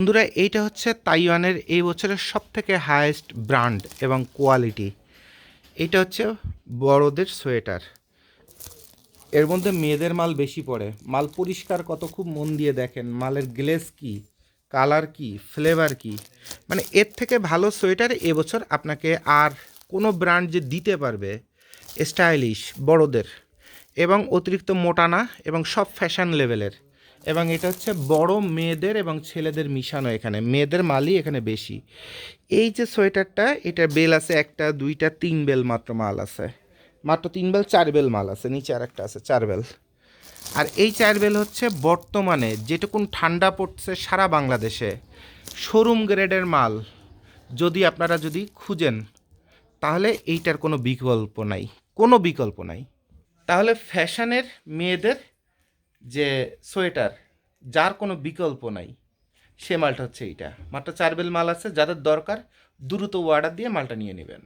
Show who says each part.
Speaker 1: বন্ধুরা, এইটা হচ্ছে তাইওয়ানের এই বছরের সব থেকে হায়েস্ট ব্র্যান্ড এবং কোয়ালিটি এটা হচ্ছে বড়দের সোয়েটার। এর মধ্যে মেয়েদের মাল বেশি পড়ে। মাল পরিষ্কার কত, খুব মন দিয়ে দেখেন। মালের গ্লেজ কি কালার কি ফ্লেভার কি। মানে এর থেকে ভালো সোয়েটার এবছর আপনাকে আর কোনো ব্র্যান্ড যে দিতে পারবে স্টাইলিশ বড়দের। এবং অতিরিক্ত মোটা না, এবং সব ফ্যাশন লেভেলের এবং এটা হচ্ছে বড় মেয়েদের এবং ছেলেদের মিশানো এখানে। মেয়েদের মালই এখানে বেশি। এই যে সোয়েটারটা, এটা বেল আছে একটা, দুইটা, তিন বেল মাত্র মাল আছে। মাত্র তিন বেল, চার বেল মাল আছে। নিচে আর একটা আছে, চার বেল। আর এই চার বেল হচ্ছে বর্তমানে যেটুকুন ঠান্ডা পড়ছে সারা বাংলাদেশে, শোরুম গ্রেডের মাল। যদি আপনারা যদি খুঁজেন, তাহলে এইটার কোনো বিকল্প নাই। কোনো বিকল্প নাই। তাহলে ফ্যাশনের মেয়েদের যে সোয়েটার যার কোনো বিকল্প নাই, সে মালটা হচ্ছে এইটা। মাত্র চার বেল মাল আছে, যাদের দরকার, দ্রুত অর্ডার দিয়ে মালটা নিয়ে নেবেন।